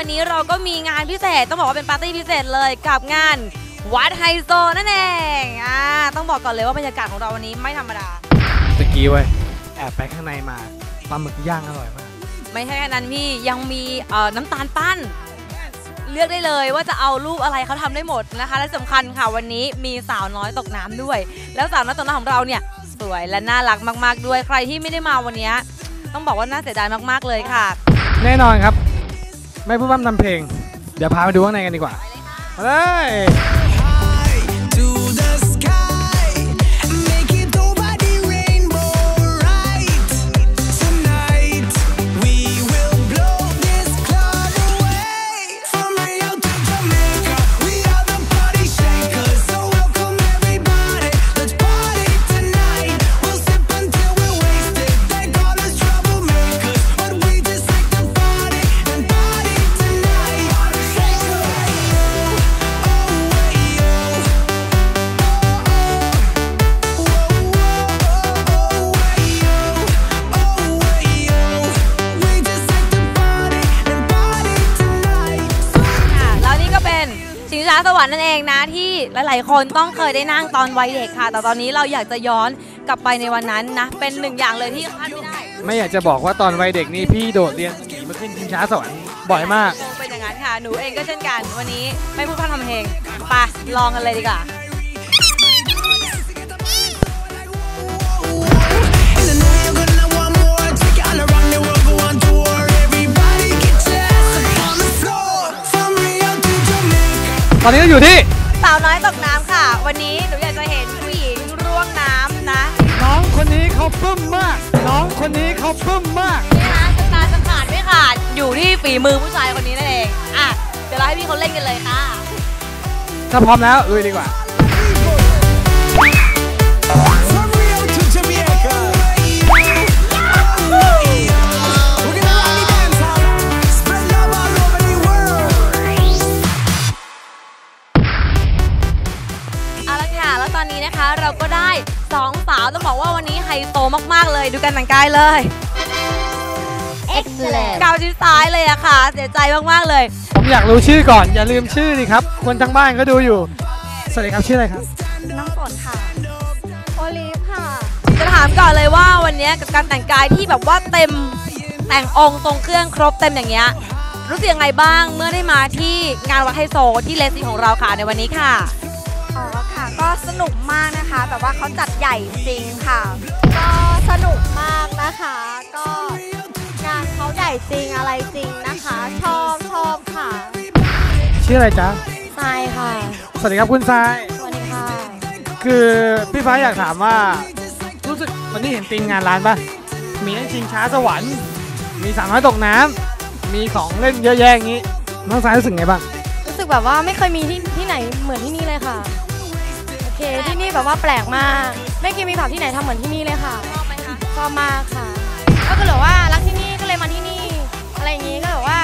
ซิตทีวีใช่แล้วค่ะแล้ววันนี้เราก็มีงานพิเศษ ต้องบอกว่าเป็นปาร์ตี้พิเศษเลยกับงานวัดไฮโซนั่นเองอ่าต้องบอกก่อนเลยว่าบรรยากาศของเราวันนี้ไม่ธรรมดาตะกี้เว้ยแอบไปข้างในมาปลาหมึกย่างอร่อยมาก ไม่ใช่แค่นั้นพี่ยังมีเอ่อน้ำตาลปั้น เลือกได้เลยว่าจะเอารูปอะไรเขาทำได้หมดนะคะ และสำคัญค่ะวันนี้มีสาวน้อยตกน้ำด้วย แล้วสาวน้อยตกน้ำของเราเนี่ยสวยและน่ารักมาก ๆ ด้วยใครที่ไม่ได้มาวันนี้ต้องบอกว่าน่าเสียดายมากๆเลยค่ะ แน่นอนครับ ไม่พูดพร่ำทำเพลง เดี๋ยวพาไปดูข้างในกันดีกว่ามาเลย สวรรค์นั่นเองนะที่หลายๆ คนต้องเคยได้นั่งตอนวัยเด็กค่ะ แต่ตอนนี้เราอยากจะย้อนกลับไปในวันนั้นนะ เป็นหนึ่งอย่างเลยที่พลาดไม่ได้ไม่อยากจะบอกว่าตอนวัยเด็กนี่พี่โดดเรียนหนีมาขึ้นชิงช้าสวรรค์บ่อยมากคงเป็นอย่างนั้นค่ะ หนูเองก็เช่นกัน วันนี้ไม่พูดพร่ำทำเพลงไปลองกันเลยดีกว่า ตอนนี้เราอยู่ที่สาวน้อยตกน้ำค่ะ วันนี้หนูอยากจะเห็นผู้หญิงร่วงน้ำนะ น้องคนนี้เขาปึ้มมาก น้องคนนี้เขาปึ้มมากนี่นะสตาร์จะขาดไม่ขาดอยู่ที่ฝีมือผู้ชายคนนี้นั่นเอง อะ เดี๋ยวเราให้พี่เขาเล่นกันเลยค่ะ ถ้าพร้อมแล้วลุยดีกว่า ต้องบอกว่าวันนี้ไฮโซมากๆเลยดูการแต่งกายเลย Excellent กาวชิดซ้ายเลยอะค่ะ เสียใจมากๆเลย ผมอยากรู้ชื่อก่อน อย่าลืมชื่อดิครับ คนทางบ้านก็ดูอยู่ สวัสดีครับชื่ออะไรครับ น้องฝนค่ะ โอลิฟค่ะ จะถามก่อนเลยว่าวันนี้กับการแต่งกายที่แบบว่าเต็มแต่งองค์ทรงเครื่องครบเต็มอย่างเงี้ยรู้สึกยังไงบ้างเมื่อได้มาที่งานวัดไฮโซที่เลสซิของเราค่ะในวันนี้ค่ะอ๋อค่ะ ก็สนุกมากนะคะ แบบว่าเขาจัดใหญ่จริงค่ะ ก็สนุกมากนะคะ ก็งานเขาใหญ่จริงอะไรจริงนะคะ ชอบชอบค่ะชื่ออะไรจ๊ะทรายค่ะ สวัสดีครับคุณทราย สวัสดีค่ะ คือพี่ฟ้าอยากถามว่า รู้สึกวันนี้เห็นทีมงานร้านปะมีทั้งชิงช้าสวรรค์ มีสาวน้อยตกน้ำมีของเล่นเยอะแยะอย่างนี้น้องทรายรู้สึกไงบ้าง รู้สึกแบบว่าไม่เคยมีที่ที่ไหนเหมือนที่นี่เลยค่ะโอ เคที่นี่แบบว่าแปลกมาก ไม่เคยมีผับที่ไหนทำเหมือนที่นี่เลยค่ะชอบไหมคะชอบมากค่ะ ก็คือแบบว่ารักที่นี่ก็เลยมาที่นี่ อะไรอย่างนี้ก็แบบว่า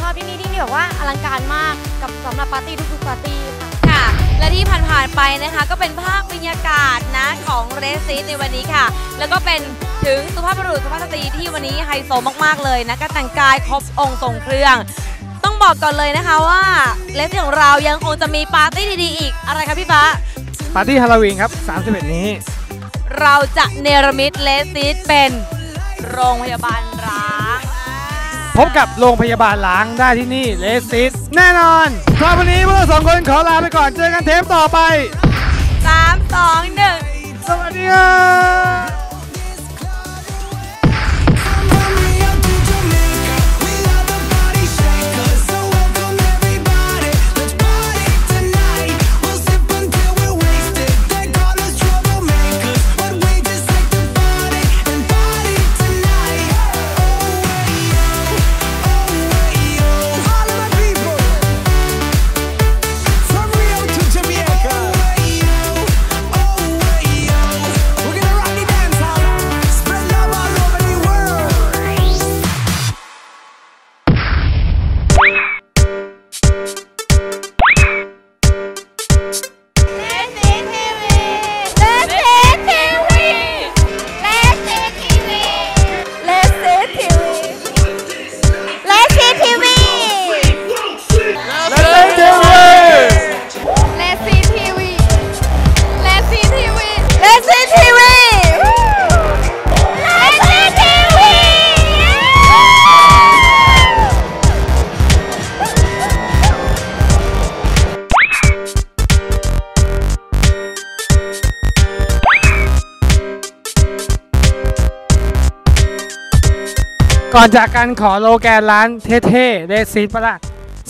ชอบที่นี่ที่นี่แบบว่าอลังการมากกับสำหรับปาร์ตี้ทุกๆปาร์ตี้ค่ะค่ะ และที่ผ่านๆไปนะคะก็เป็นภาพบรรยากาศนะของเรสซิในวันนี้ค่ะ แล้วก็เป็นถึงสุภาพบุรุษสุภาพสตรีที่วันนี้ไฮโซมากๆเลยนะการแต่งกายครบองค์ทรงเครื่อง ต้องบอกก่อนเลยนะคะว่าเลสซิของเรายังคงจะมีปาร์ตี้ดีๆอีกอะไรคะพี่ฟ้า ปาร์ตี้ฮาโลวีนครับ31 นี้ เราจะเนรมิตเลสซิสเป็นโรงพยาบาลร้างพบกับโรงพยาบาลล้างได้ที่นี่เลสซิสแน่นอนครับวันนี้พวกเราสองคนขอลาไปก่อนเจอกันเทปต่อไปสามสองหนึ่งสวัสดีครับ ก่อนจากกันขอโลแกนร้านเท่ๆเดซีดปะล่ะ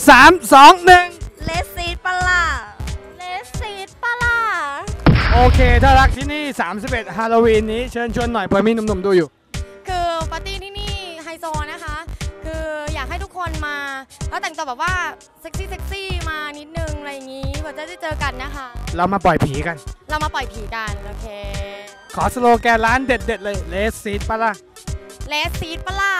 สามสองหนึ่งเลสซีดปะล่ะเลสซีดปะล่ะโอเค ถ้ารักที่นี่ 31 ฮาโลวีนนี้เชิญชวนหน่อยเผื่อมีหนุ่มๆดูอยู่ คือปาร์ตี้ที่นี่ไฮโซนะคะ คืออยากให้ทุกคนมา แล้วแต่งตัวแบบว่าเซ็กซี่เซ็กซี่มานิดนึงอะไรอย่างนี้เพื่อจะได้เจอกันนะคะ เรามาปล่อยผีกัน เรามาปล่อยผีกัน โอเค ขอสโลแกนร้านเด็ดๆเลยเลซีดปะล่ะ และซีดปะล่ะ